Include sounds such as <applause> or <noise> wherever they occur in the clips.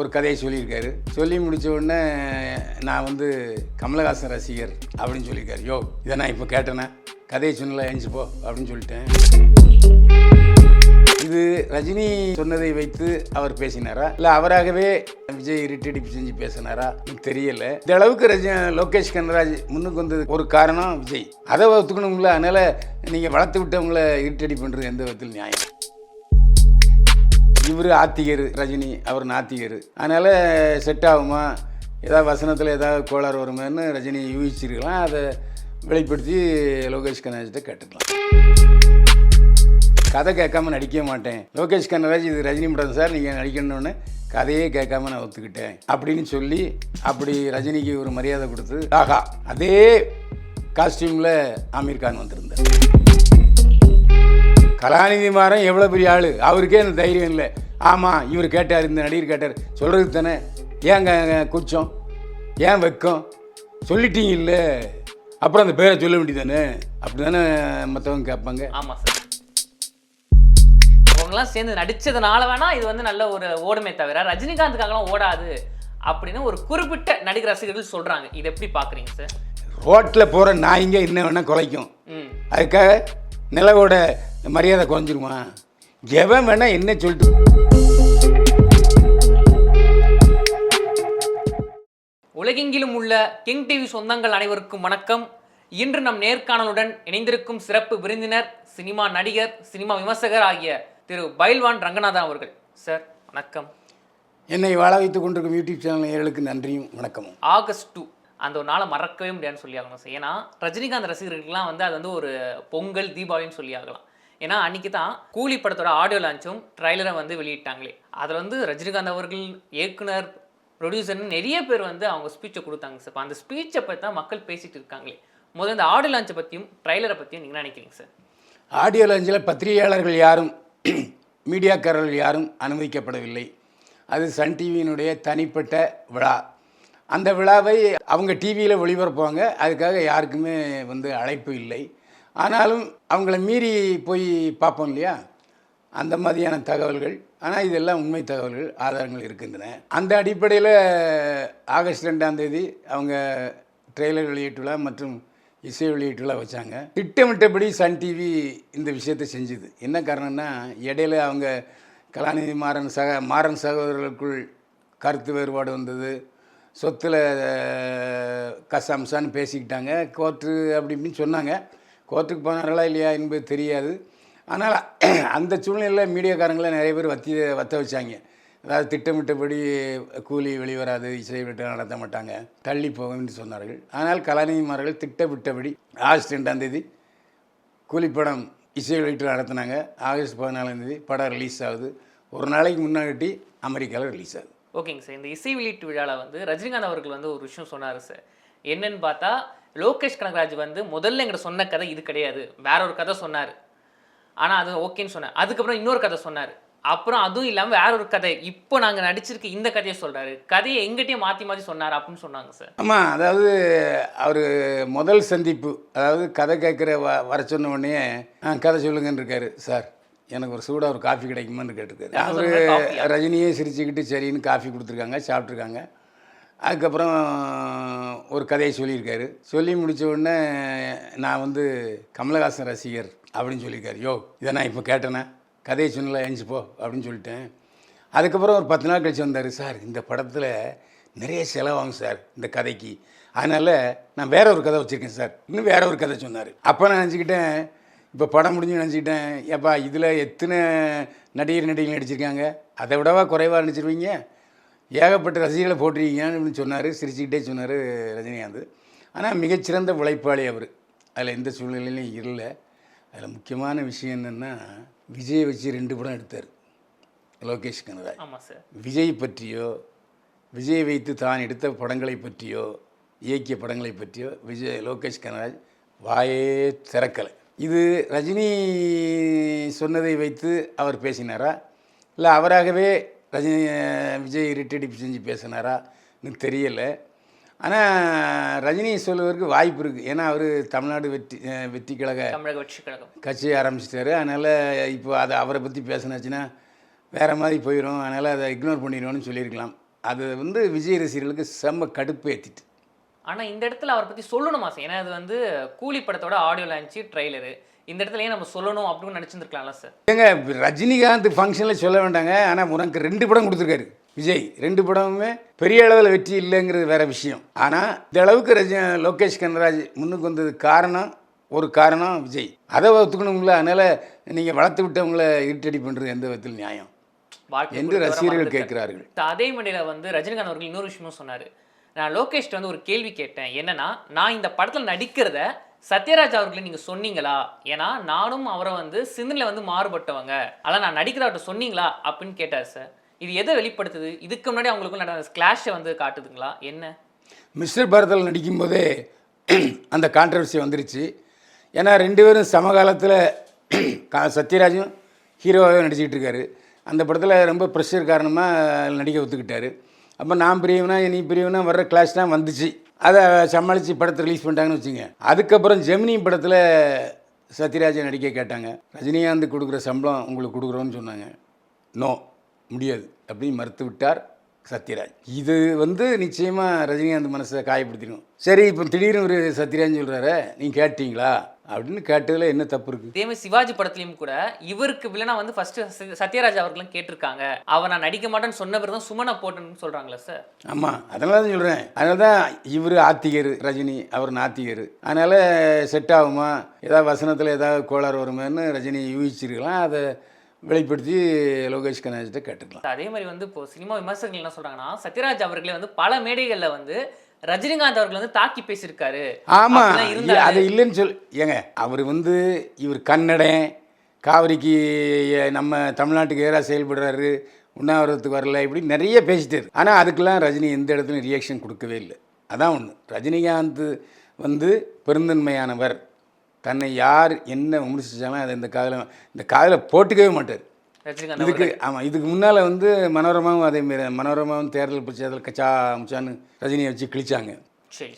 ஒரு கதையை சொல்லியிருக்காரு. சொல்லி முடித்த உடனே நான் வந்து கமலஹாசன் ரசிகர் அப்படின்னு சொல்லியிருக்காரு. யோ இதை நான் இப்போ கேட்டேனே. கதையை சொன்னல எழுந்து போ அப்படின்னு சொல்லிட்டேன். இது ரஜினி சொன்னதை வைத்து அவர் பேசினாரா? இல்லை அவராகவே விஜய் இரிட்டடிப்பு செஞ்சு பேசினாரா? எனக்கு தெரியல. இந்த அளவுக்கு ரஜ லோகேஷ் கனராஜ் முன்னுக்கு வந்தது ஒரு காரணம் விஜய். அதை ஒத்துக்கணுங்களா அதனால் நீங்கள் வளர்த்து விட்டவங்கள இரிட்டடி பண்ணுறது எந்த விதத்தில் நியாயம். இவர் ஆத்திகர் ரஜினி அவர் நாத்திகர் அதனால் செட் ஆகுமா? ஏதாவது வசனத்தில் ஏதாவது கோளாறு வருமான்னு ரஜினி யூகிச்சிருக்கலாம். அதை வெளிப்படுத்தி லோகேஷ் கனராஜ்கிட்ட கேட்டுக்கலாம். கதை கேட்காம நடிக்கவே மாட்டேன். லோகேஷ் கனராஜ் இது ரஜினி படம் சார் நீங்கள் நடிக்கணும்னு கதையே கேட்காம நான் ஒத்துக்கிட்டேன். அப்படின்னு சொல்லி அப்படி ரஜினிக்கு ஒரு மரியாதை கொடுத்து ஆகா அதே காஸ்டியூமில் ஆமீர் கான் வந்திருந்தார். கலாநிதி மாறன் எவ்வளோ பெரிய ஆள்? அவருக்கே அந்த தைரியம் இல்லை. ஆமாம் இவர் கேட்டார் இந்த நடிகர் கேட்டார். சொல்கிறது தானே? ஏங்க கூச்சம்? ஏன் வெக்கம்? சொல்லிட்டீங்க இல்லை. அப்புறம் அந்த பேரை சொல்ல வேண்டியதானே அப்படி தானே மற்றவங்க கேட்பாங்க. ஆமா சார் அவங்களாம் சேர்ந்து நடிச்சதுனால வேணா இது வந்து நல்ல ஒரு ஓடுமே தவிர ரஜினிகாந்துக்காகலாம் ஓடாது அப்படின்னு ஒரு குறிப்பிட்ட நடிகர் ரசிகர்கள் சொல்றாங்க. இது எப்படி பாக்குறீங்க சார் ரோட்டில் போகிற நாய்ங்க என்ன வேணால் குலைக்கும். அதுக்காக நிலவோட மரியாதை குறைஞ்சிருமா? எவன் வேணா என்ன சொல்லிட்டு உலகெங்கிலும் உள்ள கிங் டிவி சொந்தங்கள் அனைவருக்கும் வணக்கம். இன்று நம் நேர்காணலுடன் இணைந்திருக்கும் சிறப்பு விருந்தினர் சினிமா நடிகர் சினிமா விமர்சகர் ஆகிய திரு பைல்வான் ரங்கநாதன் அவர்கள். சார் வணக்கம். என்னை வாழ வைத்துக் கொண்டிருக்கும் யூடியூப் சேனல் நேயர்களுக்கு நன்றியும் வணக்கமும். ஆகஸ்ட் டூ அந்த ஒரு நாளை மறக்கவே முடியாதுன்னு சொல்லி ஆகணும். சார் ஏன்னா ரஜினிகாந்த் ரசிகர்களுக்கெல்லாம் வந்து அது வந்து ஒரு பொங்கல் தீபாவளின்னு சொல்லி ஆகலாம். ஏன்னா அன்னைக்கு தான் கூலி படத்தோட ஆடியோ லான்ச்சும் ட்ரைலரை வந்து வெளியிட்டாங்களே. அதில் வந்து ரஜினிகாந்த் அவர்கள் இயக்குனர் ப்ரொடியூசர்னு நிறைய பேர் வந்து அவங்க ஸ்பீச்சை கொடுத்தாங்க சார் அந்த ஸ்பீச்சை பற்றி தான் மக்கள் பேசிட்டு இருக்காங்களே. முதல்ல இந்த ஆடியோ லான்ச்சை பற்றியும் ட்ரைலரை பற்றியும் நீங்கள் நினைக்கிறீங்க சார் ஆடியோ லாஞ்சில் பத்திரிகையாளர்கள் யாரும் மீடியாக்காரர்கள் யாரும் அனுமதிக்கப்படவில்லை. அது சன் டிவியினுடைய தனிப்பட்ட விழா. அந்த விழாவை அவங்க டிவியில் ஒளிபரப்புவாங்க. அதுக்காக யாருக்குமே வந்து அழைப்பு இல்லை. ஆனாலும் அவங்கள மீறி போய் பார்ப்போம் இல்லையா? அந்த மாதிரியான தகவல்கள். ஆனால் இதெல்லாம் உண்மை தகவல்கள் ஆதாரங்கள் இருக்கின்றன. அந்த அடிப்படையில் ஆகஸ்ட் ரெண்டாம் தேதி அவங்க ட்ரெய்லர் வெளியீட்டு விழா மற்றும் இசை வெளியீட்டு வச்சாங்க. திட்டமிட்டபடி சன் டிவி இந்த விஷயத்தை செஞ்சுது. என்ன காரணம்னா இடையில அவங்க கலாநிதி மாறன் சக மாறன் சகோதரர்களுக்குள் கருத்து வேறுபாடு வந்தது. சொத்தில் கசம்சான்னு பேசிக்கிட்டாங்க. கோர்ட்டு அப்படி இப்படின்னு சொன்னாங்க. கோர்ட்டுக்கு போனார்களா இல்லையா என்பது தெரியாது. ஆனால் <clears throat> அந்த சூழ்நிலையில் மீடியாக்காரங்களை நிறைய பேர் வத்தி வத்த வச்சாங்க. அதாவது திட்டமிட்டபடி கூலி வெளிவராது இசை விட்டு நடத்த மாட்டாங்க. தள்ளி போகும்னு சொன்னார்கள். ஆனால் கலாநிதிமார்கள் திட்டமிட்டபடி ஆகஸ்ட் ரெண்டாம் தேதி கூலிப்படம் இசை வெளியீட்டு நடத்தினாங்க. ஆகஸ்ட் பதினாலாம் தேதி படம் ரிலீஸ் ஆகுது. ஒரு நாளைக்கு முன்னாடி அமெரிக்காவில் ரிலீஸ் ஆகுது. ஓகேங்க சார். இந்த இசை வெளியீட்டு விழாவில் வந்து ரஜினிகாந்த் அவர்கள் வந்து ஒரு விஷயம் சொன்னார் சார். என்னன்னு பார்த்தா லோகேஷ் கனகராஜ் வந்து முதல்ல எங்கிட்ட சொன்ன கதை இது கிடையாது. வேற ஒரு கதை சொன்னார். ஆனால் அது ஓகேன்னு சொன்னார். அதுக்கப்புறம் இன்னொரு கதை சொன்னார். அப்புறம் அதுவும் இல்லாமல் வேற ஒரு கதை. இப்போ நாங்கள் நடிச்சிருக்க இந்த கதையை சொல்கிறாரு கதையை எங்கிட்டயும் மாற்றி மாற்றி சொன்னார் அப்படின்னு சொன்னாங்க சார். ஆமாம் அதாவது அவர் முதல் சந்திப்பு அதாவது கதை கேட்குற வ வர சொன்ன உடனே ஆ கதை சொல்லுங்கன்னு இருக்காரு சார். எனக்கு ஒரு சூடாக ஒரு காஃபி கிடைக்குமான்னு கேட்டிருக்காரு. அவர் ரஜினியே சிரிச்சுக்கிட்டு சரின்னு காஃபி கொடுத்துருக்காங்க சாப்பிட்ருக்காங்க அதுக்கப்புறம் ஒரு கதையை சொல்லியிருக்காரு. சொல்லி முடிச்ச உடனே நான் வந்து கமலஹாசன் ரசிகர் அப்படின்னு சொல்லியிருக்காரு. யோ இதை நான் இப்போ கேட்டேனே? கதையை சொன்னல எழுந்து போ அப்படின்னு சொல்லிட்டேன். அதுக்கப்புறம் ஒரு பத்து நாள் கழிச்சு வந்தார் சார் இந்த படத்தில் நிறைய செலவாகும் சார் இந்த கதைக்கு. அதனால் நான் வேற ஒரு கதை வச்சுருக்கேன் சார். இன்னும் வேற ஒரு கதை சொன்னார். அப்போ நான் நினச்சிக்கிட்டேன் இப்போ படம் முடிஞ்சு நினச்சிக்கிட்டேன் ஏப்பா இதில் எத்தனை நடிகர் நடிகைகள் நடிச்சிருக்காங்க? அதை விடவா குறைவாக நடிச்சிருவீங்க ஏகப்பட்ட ரசிகர்களை போட்டிருக்கீங்கன்னு சொன்னார் சிரிச்சுக்கிட்டே சொன்னார் ரஜினிகாந்த். ஆனால் மிகச்சிறந்த உழைப்பாளி அவர். அதில் எந்த சூழ்நிலையிலும் இல்லை. அதில் முக்கியமான விஷயம் என்னென்னா விஜயை வச்சு ரெண்டு படம் எடுத்தார். லோகேஷ் கனராஜ் விஜய் பற்றியோ விஜய் வைத்து தான் எடுத்த படங்களை பற்றியோ இயக்கிய படங்களை பற்றியோ விஜய் லோகேஷ் கனராஜ் வாயே திறக்கலை. இது ரஜினி சொன்னதை வைத்து அவர் பேசினாரா? இல்லை அவராகவே ரஜினி விஜய் இரிட்டடிப்பு செஞ்சு பேசினாரா? எனக்கு தெரியலை. ஆனால் ரஜினி சொல்லுவதற்கு வாய்ப்பு இருக்குது ஏன்னா அவர் தமிழ்நாடு வெற்றி வெற்றி கழக தமிழக வெற்றி கழகம் கட்சி ஆரம்பிச்சிட்டாரு. அதனால் இப்போ அதை அவரை பற்றி பேசினாச்சுன்னா வேறு மாதிரி போயிடும் அதனால் அதை இக்னோர் பண்ணிடுவோன்னு சொல்லியிருக்கலாம். அது வந்து விஜய் ரசிகர்களுக்கு செம்ம கடுப்பு ஏற்றிட்டு ஆனா இந்த இடத்துல அவரை பத்தி சொல்லணுமா சார் ஏன்னா அது வந்து கூலி படத்தோட ஆடியோ லான்ச்சு ட்ரைலரு இந்த இடத்துல ஏன் நம்ம சொல்லணும் அப்படின்னு நினைச்சிருந்துருக்கலாம்ல சார் ஏங்க ரஜினிகாந்த் ஃபங்க்ஷனில் சொல்ல வேண்டாங்க. ஆனால் உனக்கு ரெண்டு படம் கொடுத்துருக்காரு விஜய். ரெண்டு படமுமே பெரிய அளவில் வெற்றி இல்லைங்கிறது வேற விஷயம். ஆனால் இந்த அளவுக்கு ரஜி லோகேஷ் கனராஜ் முன்னுக்கு வந்தது காரணம் ஒரு காரணம் விஜய். அதை ஒத்துக்கணுங்களா அதனால் நீங்கள் வளர்த்து விட்டவங்கள இருட்டடி பண்ணுறது எந்த விதத்தில் நியாயம். என்று ரசிகர்கள். கேட்கிறார்கள். அதே மணியில வந்து ரஜினிகாந்த் அவர்கள் இன்னொரு விஷயமும் சொன்னாரு. நான் லோகேஷ்ட வந்து ஒரு கேள்வி கேட்டேன். என்னன்னா நான் இந்த படத்தில் நடிக்கிறத சத்யராஜ் அவர்களை நீங்கள் சொன்னீங்களா? ஏன்னா நானும் அவரை வந்து சிந்தனையில் வந்து மாறுபட்டவங்க. அதெல்லாம் நான் நடிக்கிறவர்கிட்ட சொன்னீங்களா? அப்படின்னு கேட்டார் சார் இது எதை வெளிப்படுத்துது? இதுக்கு முன்னாடி அவங்களுக்கும் நடந்த கிளாஷை வந்து காட்டுதுங்களா? என்ன? மிஸ்டர் பாரதில் நடிக்கும்போதே <clears throat> அந்த கான்ட்ரவர்சி வந்துருச்சு. ஏன்னா ரெண்டு பேரும் சமகாலத்தில் <clears throat> கா- சத்யராஜும் ஹீரோவாகவே நடிச்சுக்கிட்டு இருக்காரு. அந்த படத்தில் ரொம்ப ப்ரெஷர் காரணமாக நடிக்க ஒத்துக்கிட்டார். அப்போ நான் பிரியவனா நீ பிரியவனா வர்ற கிளாஸ் தான் வந்துச்சு. அதை சமாளித்து படத்தை ரிலீஸ் பண்ணிட்டாங்கன்னு வச்சுங்க அதுக்கப்புறம் ஜெமினி படத்தில் சத்யராஜன் நடிக்க கேட்டாங்க. ரஜினிகாந்த் கொடுக்குற சம்பளம் உங்களுக்கு கொடுக்குறோன்னு சொன்னாங்க. நோ முடியாது அப்படின்னு மறுத்து விட்டார் சத்யராஜ். இது வந்து நிச்சயமாக ரஜினிகாந்த் மனசை காயப்படுத்திடும். சரி இப்போ திடீர்னு ஒரு சத்யராஜ் சொல்கிறாரு நீங்கள் கேட்டீங்களா? அப்படின்னு கேட்டதில் என்ன தப்பு இருக்குது இதே மாதிரி சிவாஜி படத்துலயும் கூட இவருக்கு வில்லனா வந்து ஃபர்ஸ்ட் சத்யராஜ் அவர்களும் கேட்டிருக்காங்க. அவர் நான் நடிக்க மாட்டேன்னு சொன்ன பிறகு தான் சுமனை போட்டேன்னு சொல்றாங்களா சார் ஆமாம் அதனால தான் சொல்கிறேன் அதனால தான் இவர் ஆத்திகர் ரஜினி அவர் நாத்திகர். அதனால் செட் ஆகுமா? ஏதாவது வசனத்தில் ஏதாவது கோளாறு வருமான்னு ரஜினி யூகிச்சிருக்கலாம். அதை வெளிப்படுத்தி லோகேஷ் கனாஜிட்ட கேட்டுக்கலாம். அதே மாதிரி வந்து இப்போ சினிமா விமர்சகர்கள் என்ன சொல்றாங்கன்னா சத்யராஜ் அவர்களே வந்து பல மேடைகள்ல வந்து ரஜினிகாந்த் அவர்கள் வந்து தாக்கி பேசியிருக்காரு. இருந்தாரு. அது இல்லைன்னு சொல் ஏங்க அவர் வந்து இவர் கன்னடன் காவிரிக்கு நம்ம தமிழ்நாட்டுக்கு எதிராக செயல்படுறாரு உண்ணாவிரதத்துக்கு வரல இப்படி நிறைய பேசிட்டாரு. ஆனால் அதுக்கெல்லாம் ரஜினி எந்த இடத்துலையும் ரியாக்ஷன் கொடுக்கவே இல்லை. அதான் ஒன்று ரஜினிகாந்த் வந்து பெருந்தன்மையானவர். தன்னை யார் என்ன விமர்சிச்சாலும் அதை இந்த காதில் இந்த காதில் போட்டுக்கவே மாட்டார். இதுக்கு ஆமாம் இதுக்கு முன்னால் வந்து மனோரமாவும் அதே மாரி மனோரமாவும் தேர்தல் பிரச்சாரத்தில் கச்சா முச்சான்னு ரஜினியை வச்சு கிழிச்சாங்க.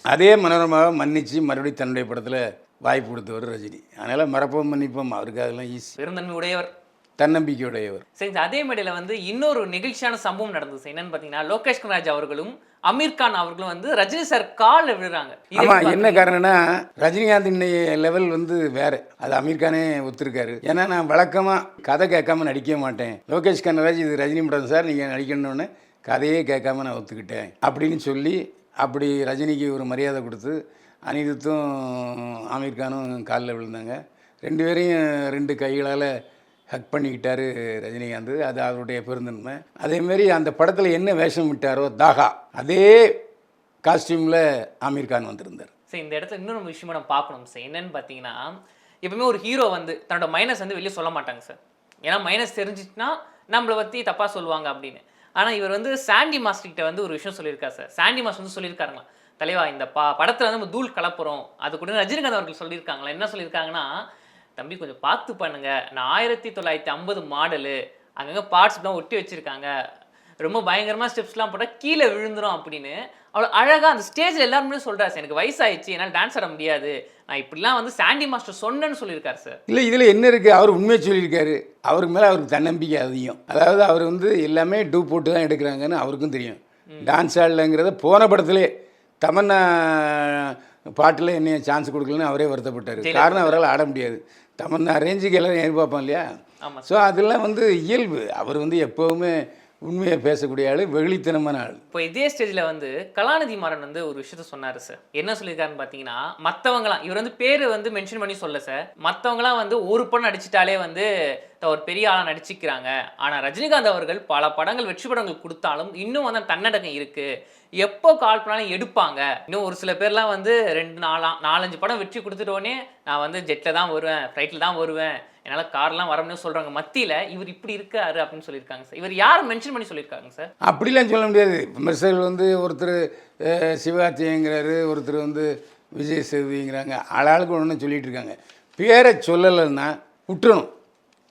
அதே மனோரமாவை மன்னிச்சு மறுபடியும் தன்னுடைய படத்தில் வாய்ப்பு கொடுத்தவர் ரஜினி. அதனால் மறப்போம் மன்னிப்போம். அவருக்கு அதெல்லாம் ஈஸி. பெருந்தன்மை உடையவர். தன்னம்பிக்கையுடையவர். சரி சார், அதே மேடையில் வந்து இன்னொரு நெகிழ்ச்சியான சம்பவம் நடந்தது. என்னன்னு பார்த்தீங்கன்னா லோகேஷ் கனராஜ் அவர்களும் அமீர் கான் அவர்களும் வந்து ரஜினி சார் காலில் விழுறாங்க. ஆமாம் என்ன காரணம்னா ரஜினிகாந்த் இன்னைய லெவல் வந்து வேற. அது அமீர் கானே ஒத்துருக்காரு. ஏன்னா நான் வழக்கமாக கதை கேட்காம நடிக்க மாட்டேன். லோகேஷ் கனராஜ் இது ரஜினி படம் சார் நீங்கள் நடிக்கணும்னு கதையே கேட்காம நான் ஒத்துக்கிட்டேன். அப்படின்னு சொல்லி அப்படி ரஜினிக்கு ஒரு மரியாதை கொடுத்து அனிருத்தும் ஆமீர் கானும் காலில் விழுந்தாங்க. ரெண்டு பேரையும் ரெண்டு கைகளால் ஹக் பண்ணிக்கிட்டாரு ரஜினிகாந்த். அது அவருடைய பெருந்தன்மை. அதேமாரி அந்த படத்தில் என்ன வேஷம் விட்டாரோ தாகா அதே காஸ்டியூமில் ஆமீர் கான் வந்திருந்தார். சரி இந்த இடத்துல இன்னொரு விஷயமா நம்ம பார்க்கணும். சார் என்னன்னு பார்த்தீங்கன்னா எப்பவுமே ஒரு ஹீரோ வந்து தன்னோட மைனஸ் வந்து வெளியே சொல்ல மாட்டாங்க சார் ஏன்னா மைனஸ் தெரிஞ்சிச்சுன்னா நம்மளை பற்றி தப்பாக சொல்லுவாங்க அப்படின்னு. ஆனால் இவர் வந்து சாண்டி மாஸ்டர்கிட்ட வந்து ஒரு விஷயம் சொல்லியிருக்காரு சார் சாண்டி மாஸ்டர் வந்து சொல்லியிருக்காருங்களா தலைவா இந்த பா படத்தில் வந்து நம்ம தூள் கலப்புறோம். அது கூட ரஜினிகாந்த் அவர்கள் சொல்லியிருக்காங்களா? என்ன சொல்லியிருக்காங்கன்னா தம்பி கொஞ்சம் பார்த்து பண்ணுங்க. நான் ஆயிரத்தி தொள்ளாயிரத்தி ஐம்பது மாடலு. அங்கங்கே பார்ட்ஸ்லாம் ஒட்டி வச்சிருக்காங்க. ரொம்ப பயங்கரமாக ஸ்டெப்ஸ்லாம் போட்டால் கீழே விழுந்துரும் அப்படின்னு. அவ்வளோ அழகாக அந்த ஸ்டேஜில் எல்லாருமே சொல்கிறாரு சார் எனக்கு வயசாயிடுச்சு. என்னால் டான்ஸ் ஆட முடியாது. நான் இப்படிலாம் வந்து சாண்டி மாஸ்டர் சொன்னேன்னு சொல்லியிருக்காரு சார். இல்லை இதில் என்ன இருக்குது அவர் உண்மையை சொல்லியிருக்காரு. அவருக்கு மேலே அவருக்கு தன்னம்பிக்கை அதிகம். அதாவது அவர் வந்து எல்லாமே டூ போட்டு தான் எடுக்கிறாங்கன்னு அவருக்கும் தெரியும். டான்ஸ் ஆடலைங்கிறத போன படத்திலே தமன்னா பாட்டில் என்னைய சான்ஸ் கொடுக்கலன்னு அவரே வருத்தப்பட்டார். காரணம் அவரால் ஆட முடியாது. தமன்னா ரேஞ்சுக்கு எல்லாரும் எதிர்பார்ப்போம் இல்லையா? ஸோ அதெல்லாம் வந்து இயல்பு. அவர் வந்து எப்போவுமே உண்மையை பேசக்கூடிய ஆள் வெகுளித்தனமான ஆள். இப்போ இதே ஸ்டேஜில் வந்து கலாநிதி மாறன் வந்து ஒரு விஷயத்த சொன்னார் சார் என்ன சொல்லியிருக்காருன்னு பார்த்தீங்கன்னா மற்றவங்களாம் இவர் வந்து பேர் வந்து மென்ஷன் பண்ணி சொல்ல சார் மற்றவங்களாம் வந்து ஒரு படம் நடிச்சிட்டாலே வந்து ஒரு பெரிய ஆளாக நடிச்சிக்கிறாங்க. ஆனால் ரஜினிகாந்த் அவர்கள் பல படங்கள் வெற்றி படங்கள் கொடுத்தாலும் இன்னும் வந்து அந்த தன்னடக்கம் இருக்குது எப்போ கால் பண்ணாலும் எடுப்பாங்க. இன்னும் ஒரு சில பேர்லாம் வந்து ரெண்டு நாலா நாலஞ்சு படம் வெற்றி கொடுத்துட்டோடனே நான் வந்து ஜெட்டில் தான் வருவேன் ஃப்ளைட்டில் தான் வருவேன். என்னால் கார்லாம் வர முடியும்னு சொல்கிறாங்க மத்தியில் இவர் இப்படி இருக்காரு அப்படின்னு சொல்லியிருக்காங்க சார். இவர் யார் மென்ஷன் பண்ணி சொல்லியிருக்காங்க சார்? அப்படிலாம் சொல்ல முடியாது. விமர்சகர்கள் வந்து ஒருத்தர் அஹ், ஒருத்தர் வந்து விஜய் சேதுங்கிறாங்க ஆளாளுக்கு ஒன்று சொல்லிட்டு இருக்காங்க. பேரை சொல்லலைன்னா விட்டுறணும்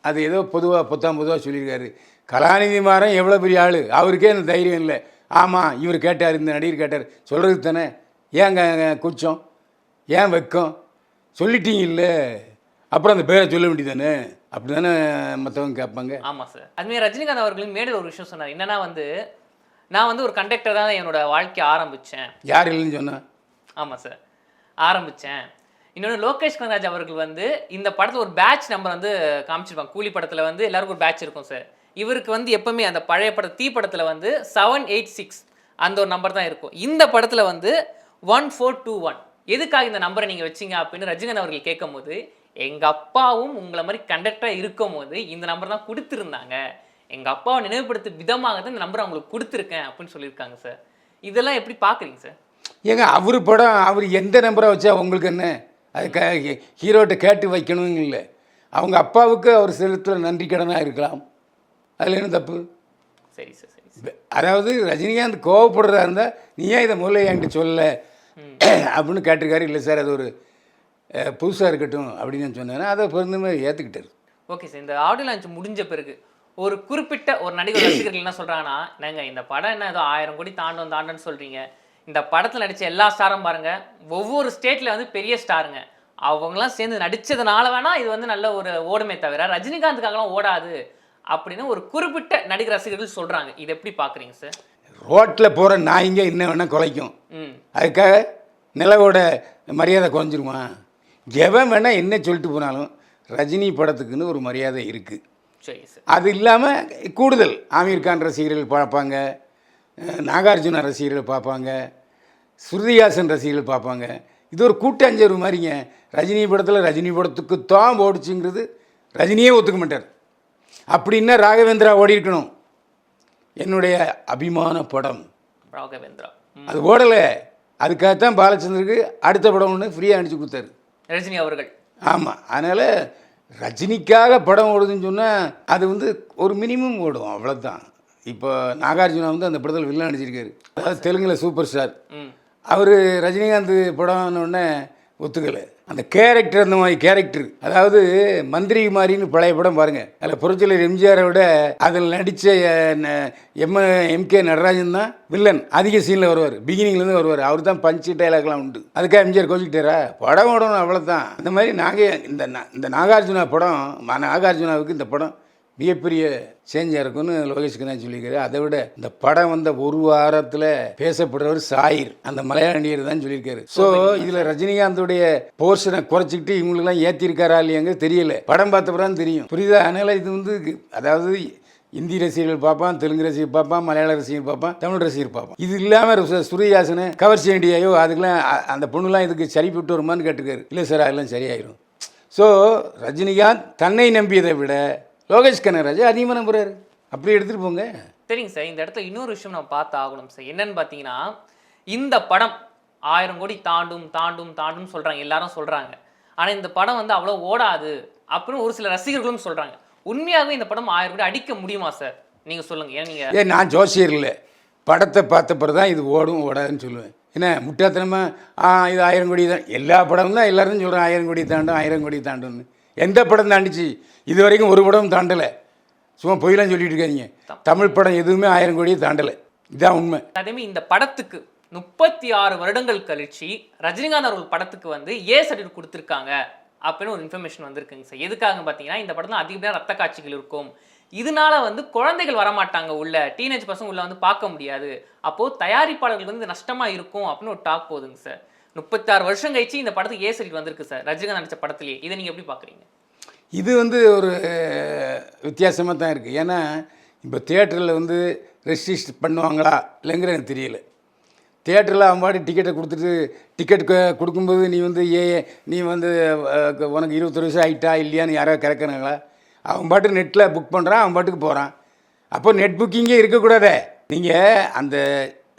அது ஏதோ பொதுவாக பொத்தாம் பொதுவாக சொல்லியிருக்காரு. கலாநிதி மாறன் எவ்வளோ பெரிய ஆள்? அவருக்கே அந்த தைரியம் இல்லை. ஆமாம் இவர் கேட்டார் இந்த நடிகர் கேட்டார். சொல்கிறது தானே? ஏங்க கூச்சம்? ஏன் வெக்கம்? சொல்லிட்டீங்கல்ல அப்புறம் அந்த பேரை சொல்ல வேண்டியதானே அப்படி தானே மற்றவங்க கேட்பாங்க. ஆமாம் சார் அதுமாதிரி ரஜினிகாந்த் அவர்களும் மேடையில் ஒரு விஷயம் சொன்னார். என்னன்னா வந்து நான் வந்து ஒரு கண்டக்டர் தான் என்னோட வாழ்க்கையை ஆரம்பித்தேன் யார் இல்லைன்னு சொன்னா? ஆமாம் சார் ஆரம்பித்தேன் இன்னொன்று லோகேஷ் கனராஜ் அவர்கள் வந்து இந்த படத்தில் ஒரு பேட்ச் நம்பர் வந்து காமிச்சிருப்பாங்க. கூலி படத்தில் வந்து எல்லாருக்கும் ஒரு பேட்ச் இருக்கும் சார் இவருக்கு வந்து எப்பவுமே அந்த பழைய பட தீ படத்தில் வந்து செவன் எயிட் சிக்ஸ் அந்த ஒரு நம்பர் தான் இருக்கும். இந்த படத்தில் வந்து ஒன் ஃபோர் டூ ஒன் எதுக்காக இந்த நம்பரை நீங்கள் வச்சிங்க அப்படின்னு ரஜினிகாந்த் அவர்கள் கேட்கும்போது எங்கள் அப்பாவும் உங்களை மாதிரி கண்டக்டராக இருக்கும் போது இந்த நம்பர் தான் கொடுத்துருந்தாங்க. எங்கள் அப்பாவை நினைவுபடுத்தும் விதமாக தான் இந்த நம்பரை அவங்களுக்கு கொடுத்துருக்கேன் அப்படின்னு சொல்லியிருக்காங்க சார் இதெல்லாம் எப்படி பார்க்குறீங்க சார் ஏங்க அவர் படம் அவர் எந்த நம்பரை வச்சா உங்களுக்கு என்ன? அது க ஹீரோட்ட கேட்டு வைக்கணும்னு இல்லை. அவங்க அப்பாவுக்கு அவர் செலுத்துகிற நன்றி கடனாக இருக்கலாம். அதில் என்ன தப்பு? சரி சார் சரி அதாவது ரஜினிகாந்த் கோவப்படுறதா இருந்தால் நீ ஏன் இதை முதல்ல என்கிட்ட சொல்ல <clears throat> அப்படின்னு கேட்டிருக்காரு. இல்லை சார் அது ஒரு புதுசாக இருக்கட்டும் அப்படின்னு நான் சொன்னேன்னா அதை பொருந்துமே ஏற்றுக்கிட்டாரு ஓகே சார் இந்த ஆடியோ லான்ச் முடிஞ்ச பிறகு ஒரு குறிப்பிட்ட ஒரு நடிகர் ரசிகர்கள் என்ன சொல்றாங்கன்னா என்னங்க இந்த படம் என்ன ஏதோ ஆயிரம் கோடி தாண்டும் தாண்டுன்னு சொல்றீங்க. இந்த படத்தில் நடிச்ச எல்லா ஸ்டாரும் பாருங்க. ஒவ்வொரு ஸ்டேட்ல வந்து பெரிய ஸ்டாருங்க. அவங்களாம் சேர்ந்து நடிச்சதுனால வேணா இது வந்து நல்ல ஒரு ஓடுமே தவிர ரஜினிகாந்துக்காகலாம் ஓடாது அப்படின்னு ஒரு குறிப்பிட்ட நடிகர் ரசிகர்கள் சொல்றாங்க. இது எப்படி பாக்குறீங்க சார் ரோட்டில் போகிற நாய்ங்க என்ன வேணால் குலைக்கும். அதுக்காக நிலவோட மரியாதை குறைஞ்சிருமா? எவன் வேணால் என்ன சொல்லிட்டு போனாலும் ரஜினி படத்துக்குன்னு ஒரு மரியாதை இருக்குது சரி சார் அது இல்லாமல் கூடுதல் ஆமீர் கான் ரசிகர்கள் பார்ப்பாங்க நாகார்ஜுன ரசிகர்கள் பார்ப்பாங்க ஸ்ருதிஹாசன் ரசிகர்கள் பார்ப்பாங்க. இது ஒரு கூட்டஞ்சேர்வு மாதிரிங்க. ரஜினி படத்தில் ரஜினி படத்துக்கு தான் ஓடிச்சுங்கிறது ரஜினியே ஒத்துக்க மாட்டார். அப்படின்னா ராகவேந்திரா ஓடி இருக்கணும் என்னுடைய அபிமான படம். ராகவேந்திரா. அது ஓடலை. அதுக்காகத்தான் பாலச்சந்தருக்கு அடுத்த படம் ஒன்று ஃப்ரீயாக அனுப்பிச்சு கொடுத்தாரு. ரஜினி அவர்கள். ஆமாம் அதனால் ரஜினிக்காக படம் ஓடுதுன்னு சொன்னால் அது வந்து ஒரு மினிமம் ஓடும். அவ்வளோதான் இப்போ நாகார்ஜுனா வந்து அந்த படத்தில் வில்லன் நடிச்சிருக்காரு அதாவது தெலுங்கில் சூப்பர் ஸ்டார் அவர் ரஜினிகாந்த் படம்னு உடனே ஒத்துக்கலை. அந்த கேரக்டர் அந்த மாதிரி கேரக்டர் அதாவது மந்திரி மாதிரின்னு பழைய படம் பாருங்க. அதில் புரட்சியலர் எம்ஜிஆரை விட அதில் நடித்த எம் எம்கே நடராஜன் தான் வில்லன் அதிக சீனில் வருவார். பிகினிங்லேருந்து வருவார். அவர் தான் பஞ்சு டைலாக்லாம் உண்டு. அதுக்காக எம்ஜிஆர் கோச்சிக்கிட்டாரா? படம் ஓடணும் அவ்வளோதான் அந்த மாதிரி நாங்கள் இந்த இந்த நாகார்ஜுனா படம் நாகார்ஜுனாவுக்கு இந்த படம் மிகப்பெரிய சேஞ்சாக இருக்கும்னு லோகேஷ் கண்ணா சொல்லியிருக்காரு. அதை விட இந்த படம் வந்த ஒரு வாரத்தில் பேசப்படுறவர் சாயிர் அந்த மலையாள தான் சொல்லியிருக்காரு. ஸோ இதில் ரஜினிகாந்துடைய போர்ஷனை குறைச்சிக்கிட்டு இவங்களுக்குலாம் ஏற்றிருக்காரா இல்லையாங்க தெரியல. படம் பார்த்தப்பறம் தெரியும். புரியுதா? அதனால் இது வந்து அதாவது இந்தி ரசிகர்கள் பார்ப்பான் தெலுங்கு ரசிகர் பார்ப்பான் மலையாள ரசிகர் பார்ப்பான் தமிழ் ரசிகர் பார்ப்பான். இது இல்லாமல் சுரியஹாசனை கவர்ச்சி இண்டியாயோ அதுக்கெல்லாம் அந்த பொண்ணுலாம் இதுக்கு சரிப்பட்டு விட்டு வருமான்னு கேட்டுக்காரு இல்லை சார் அதெல்லாம் சரியாயிரும். ஸோ ரஜினிகாந்த் தன்னை நம்பியதை விட லோகேஷ் கனகராஜ் அதிகமாக நம்புறாரு அப்படி எடுத்துகிட்டு போங்க. சரிங்க சார் இந்த இடத்துல இன்னொரு விஷயம் நம்ம பார்த்து ஆகணும் சார். என்னன்னு பார்த்தீங்கன்னா இந்த படம் ஆயிரம் கோடி தாண்டும் தாண்டும் தாண்டும் சொல்றாங்க. எல்லாரும் சொல்றாங்க. ஆனா இந்த படம் வந்து அவ்வளோ ஓடாது அப்படின்னு ஒரு சில ரசிகர்களும் சொல்றாங்க. உண்மையாகவே இந்த படம் ஆயிரம் கோடி அடிக்க முடியுமா சார்? நீங்க சொல்லுங்க. ஏன் நீங்க ஏன் நான் ஜோசியர் இல்லை படத்தை பார்த்த பிறகு தான் இது ஓடும் ஓடாதுன்னு சொல்லுவேன். என்ன முட்டாத்தனமாக ஆ இது ஆயிரம் கோடி தான். எல்லா படமும் தான் எல்லாரும் சொல்கிறேன் ஆயிரம் கோடி தாண்டும் ஆயிரம் கோடி தாண்டும்னு. எந்த படம் தாண்டிச்சு? இது வரைக்கும் ஒரு படம் தாண்டலை. சும்மா பொய்லாம் சொல்லிட்டு இருக்காதீங்க தமிழ் படம் எதுவுமே ஆயிரம் கோடியை தாண்டலை. இதான் உண்மை. அதேமாதிரி இந்த படத்துக்கு முப்பத்தி ஆறு வருடங்கள் கழிச்சு ரஜினிகாந்த் அவர்கள் படத்துக்கு வந்து ஏ சர்டிஃபிகேட் கொடுத்துருக்காங்க அப்படின்னு ஒரு இன்ஃபர்மேஷன் வந்திருக்குங்க சார். எதுக்காக பார்த்தீங்கன்னா இந்த படத்தில் அதிகப்படியான ரத்த காட்சிகள் இருக்கும். இதனால வந்து குழந்தைகள் வரமாட்டாங்க உள்ள. டீனேஜ் பசங்க உள்ள வந்து பார்க்க முடியாது. அப்போது தயாரிப்பாளர்களுக்கு வந்து நஷ்டமாக இருக்கும் அப்படின்னு ஒரு டாக் போகுதுங்க சார். முப்பத்தாறு வருஷம் கழிச்சு இந்த படத்துக்கு ஏ சர்டிஃபிகேட் வந்திருக்கு சார். ரஜினிகாந்த் நடிச்ச படத்துலேயே. இதை நீங்கள் எப்படி பார்க்குறீங்க இது வந்து ஒரு வித்தியாசமாக தான் இருக்குது ஏன்னா இப்போ தேட்டரில் வந்து ரெஜிஸ்டர் பண்ணுவாங்களா இல்லைங்கிற எனக்கு தெரியல. தேட்டரில் அவன் பாட்டு டிக்கெட்டை கொடுத்துட்டு டிக்கெட் கொடுக்கும்போது நீ வந்து ஏ நீ வந்து உனக்கு இருபத்தொரு வயசு ஆகிட்டா இல்லையான்னு யாரோ கறக்குறாங்களா? அவன் பாட்டு நெட்டில் புக் பண்ணுறான் அவன் பாட்டுக்கு போகிறான் அப்போ நெட் புக்கிங்கே இருக்கக்கூடாதே. நீங்கள் அந்த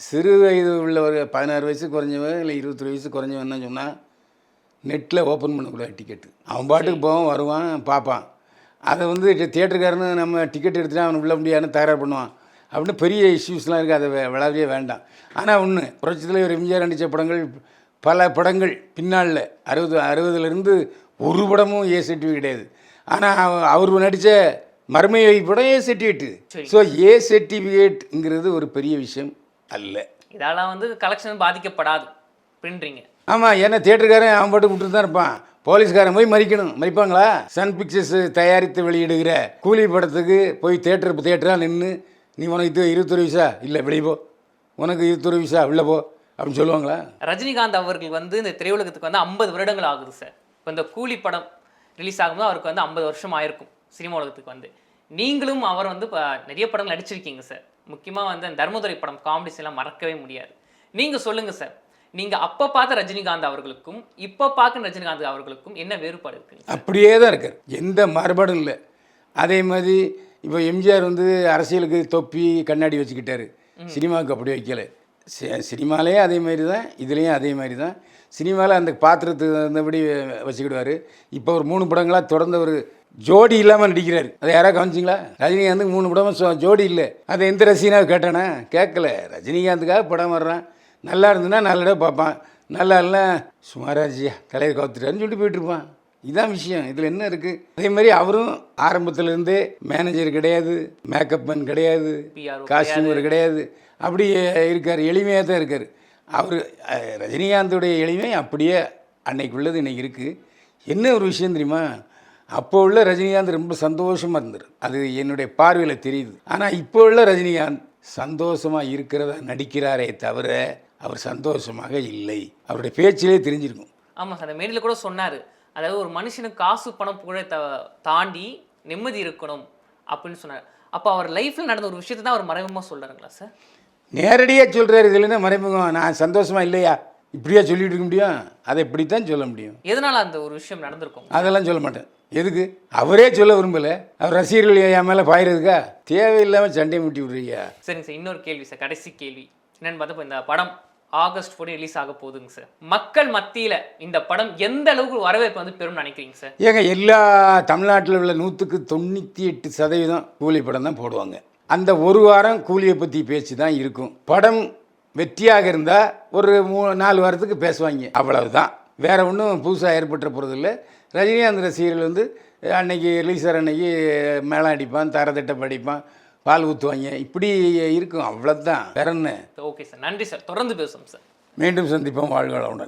சிறு வயது உள்ள ஒரு பதினாறு வயசு குறைஞ்சவன் இல்லை இருபத்தொரு வயசு குறைஞ்சவன் சொன்னால் நெட்டில் ஓப்பன் பண்ணக்கூடாது டிக்கெட்டு அவன் பாட்டுக்கு போவான் வருவான் பார்ப்பான். அதை வந்து தியேட்டருக்காரனு நம்ம டிக்கெட் எடுத்துட்டா அவன் உள்ள முடியாதுன்னு தகராறு பண்ணுவான். அப்படின்னு பெரிய இஷ்யூஸ்லாம் இருக்குது அதை வே- விளையாடவே வேண்டாம். ஆனால் ஒன்று புரட்சித்தில் ஒரு எம்ஜிஆர் நடித்த படங்கள் பல படங்கள் பின்னால் அறுபது அறுபதுலேருந்து ஒரு படமும் ஏ சர்டிஃபிகேட் கிடையாது. ஆனால் அவர் நடித்த மர்மையை படம் ஏ சர்டிஃபிகேட்டு சரி. ஸோ ஏ சர்டிஃபிகேட்ங்கிறது ஒரு பெரிய விஷயம். அல்ல. இதால வந்து கலெக்ஷன் பாதிக்கப்படாது. பின்றீங்க ஆமாம் ஏன்னா தியேட்டருக்காரன் அவன் பாட்டு விட்டுட்டு தான் இருப்பான். போலீஸ்காரன் போய் மறிக்கணும். மறிப்பாங்களா? சன் பிக்சர்ஸ் தயாரித்து வெளியிடுகிற கூலி படத்துக்கு போய் தேட்டர் தேட்டராக நின்று நீ உனக்கு இது இருபத்தொரு வயசா இல்லை வெளியே போ. உனக்கு இருபத்தொரு வயசா உள்ளே போ. அப்படின்னு சொல்லுவாங்களா? ரஜினிகாந்த் அவர்கள் வந்து இந்த திரையுலகத்துக்கு வந்து ஐம்பது வருடங்கள் ஆகுது சார். இப்போ இந்த கூலி படம் ரிலீஸ் ஆகும்போது அவருக்கு வந்து ஐம்பது வருஷம் ஆயிருக்கும் சினிமா உலகத்துக்கு வந்து. நீங்களும் அவர் வந்து இப்போ நிறைய படங்கள் நடிச்சிருக்கீங்க சார் முக்கியமாக வந்து தர்மதுரை படம் காமெடிஸ் எல்லாம் மறக்கவே முடியாது. நீங்கள் சொல்லுங்கள் சார் நீங்கள் அப்போ பார்த்த ரஜினிகாந்த் அவர்களுக்கும் இப்போ பார்க்குற ரஜினிகாந்த் அவர்களுக்கும் என்ன வேறுபாடு இருக்குங்க அப்படியே தான் இருக்கார் எந்த மாறுபாடும் இல்லை. அதே மாதிரி இப்போ எம்ஜிஆர் வந்து அரசியலுக்கு தொப்பி கண்ணாடி வச்சுக்கிட்டாரு. சினிமாவுக்கு அப்படி வைக்கல. சினிமாலேயே அதே மாதிரி தான் இதுலேயும் அதே மாதிரி தான். சினிமாவில் அந்த பாத்திரத்துக்கு தகுந்தபடி வச்சுக்கிடுவார். இப்போ ஒரு மூணு படங்களாக தொடர்ந்து ஒரு ஜோடி இல்லாமல் நடிக்கிறாரு. அதை யாராவது கவனிச்சிங்களா? ரஜினிகாந்துக்கு மூணு படமும் ஜோடி இல்லை. அதை எந்த ரசிகனாக கேட்டானா? கேட்கல. ரஜினிகாந்துக்காக படம் வர்றான். நல்லா இருந்ததுன்னா நல்ல பார்ப்பான். நல்லா இல்லை சுமாராஜியா தலையை கவுத்துட்டாருன்னு சொல்லிட்டு போயிட்டு இருப்பான். இதான் விஷயம். இதில் என்ன இருக்குது அதே மாதிரி அவரும் ஆரம்பத்திலேருந்தே மேனேஜர் கிடையாது மேக்கப் மேன் கிடையாது காஸ்டியூமர் கிடையாது. அப்படி இருக்கார். எளிமையாக தான் இருக்கார். அவர் ரஜினிகாந்தோடைய எளிமை அப்படியே அன்னைக்கு உள்ளது இன்னைக்கு இருக்குது என்ன ஒரு விஷயம் தெரியுமா? அப்போ உள்ள ரஜினிகாந்த் ரொம்ப சந்தோஷமாக இருந்தார். அது என்னுடைய பார்வையில் தெரியுது. ஆனால் இப்போ உள்ள ரஜினிகாந்த் சந்தோஷமாக இருக்கிறதா நடிக்கிறாரே தவிர அவர் சந்தோஷமாக இல்லை. அவருடைய பேச்சிலே தெரிஞ்சிருக்கும். ஆமாம் சார் மேடையில் கூட சொன்னார். அதாவது ஒரு மனுஷனுக்கு காசு பணம் புகழை த தாண்டி நிம்மதி இருக்கணும் அப்படின்னு சொன்னார். அப்போ அவர் லைஃப்பில் நடந்த ஒரு விஷயத்தை தான் அவர் மறைமுகமாக சொல்கிறாருங்களா சார்? நேரடியாக சொல்கிறார் இதில் என்ன மறைமுகம்? நான் சந்தோஷமாக இல்லையா? இப்படியா சொல்லிட்டு இருக்க முடியும்? அதை இப்படித்தான் சொல்ல முடியும். எதனால் அந்த ஒரு விஷயம் நடந்திருக்கும்? அதெல்லாம் சொல்ல மாட்டேன். எதுக்கு? அவரே சொல்ல விரும்பலை. அவர் ரசிகர்கள் என் மேலே பாயிருதுக்கா தேவையில்லாமல் சண்டை முட்டி விடுறீங்க. சரிங்க சார் இன்னொரு கேள்வி சார் கடைசி கேள்வி. என்னன்னு பார்த்தா இந்த படம் ஆகஸ்ட் ஃபோர்டீன் ரிலீஸ் ஆக போகுதுங்க சார். மக்கள் மத்தியில் இந்த படம் எந்த அளவுக்கு வரவேற்பு வந்து பெறும்னு நினைக்கிறீங்க சார்? ஏங்க எல்லா தமிழ்நாட்டில் உள்ள நூற்றுக்கு தொண்ணூற்றி எட்டு சதவீதம் கூலி படம் தான் போடுவாங்க. அந்த ஒரு வாரம் கூலியை பற்றி பேச்சு தான் இருக்கும். படம் வெற்றியாக இருந்தால் ஒரு மூ நாலு வாரத்துக்கு பேசுவாங்க. அவ்வளவுதான். வேற ஒன்றும் புதுசாக ஏற்பட்ட போகிறதில்ல ரஜினிகாந்த் ரசிகர்கள் வந்து அன்னைக்கு ரிலீஸ் ஆகிற அன்னைக்கு மேளம் அடிப்பான் தரத்திட்டம் அடிப்பான் பால் ஊற்றுவாங்க இப்படி இருக்கும். அவ்வளோதான் வேற என்ன? ஓகே சார் நன்றி சார் தொடர்ந்து பேசுவோம் சார் மீண்டும் சந்திப்போம். வாழ்க வளமுடன்.